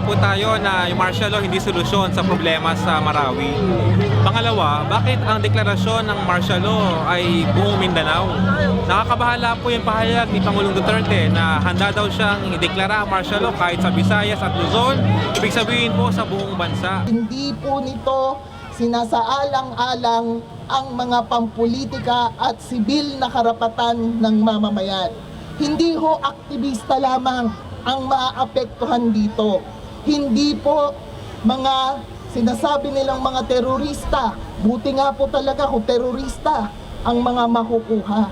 deklarasyon na yung martial law hindi solusyon sa problema sa Marawi. Pangalawa, bakit ang deklarasyon ng martial law ay buong Mindanao? Nakakabahala po yung pahayag ni Pangulong Duterte na handa daw siyang ideklara ang martial law kahit sa Visayas at Luzon. Ibig sabihin po sa buong bansa. Hindi po nito sinasaalang-alang ang mga pampolitika at sibil na karapatan ng mamamayan. Hindi ho aktivista lamang ang maaapektuhan dito. Hindi po mga sinasabi nilang mga terorista. Buti nga po talaga kung terorista ang mga makukuha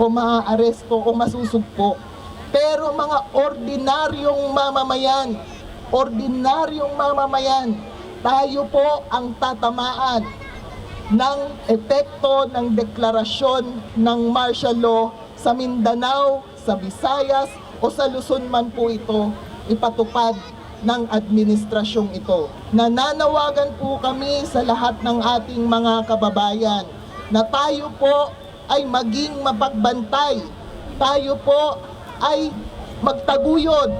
o maaaresto o masusugpo. Pero mga ordinaryong mamamayan, ordinaryong mamamayan, tayo po ang tatamaan ng epekto ng deklarasyon ng martial law sa Mindanao, sa Visayas o sa Luzon man po ito ipatupad ng administrasyong ito. Nananawagan po kami sa lahat ng ating mga kababayan na tayo po ay maging mapagbantay. Tayo po ay magtaguyod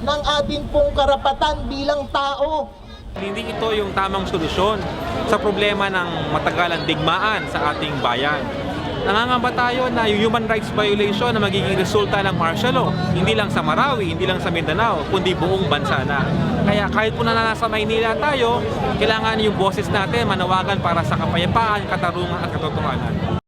ng ating pong karapatan bilang tao. Hindi ito yung tamang solusyon sa problema ng matagalang digmaan sa ating bayan. Nangangamba tayo na yung human rights violation na magiging resulta ng martial law, hindi lang sa Marawi, hindi lang sa Mindanao, kundi buong bansa na. Kaya kahit po na nasa Maynila tayo, kailangan yung boses natin manawagan para sa kapayapaan, katarungan at katotohanan.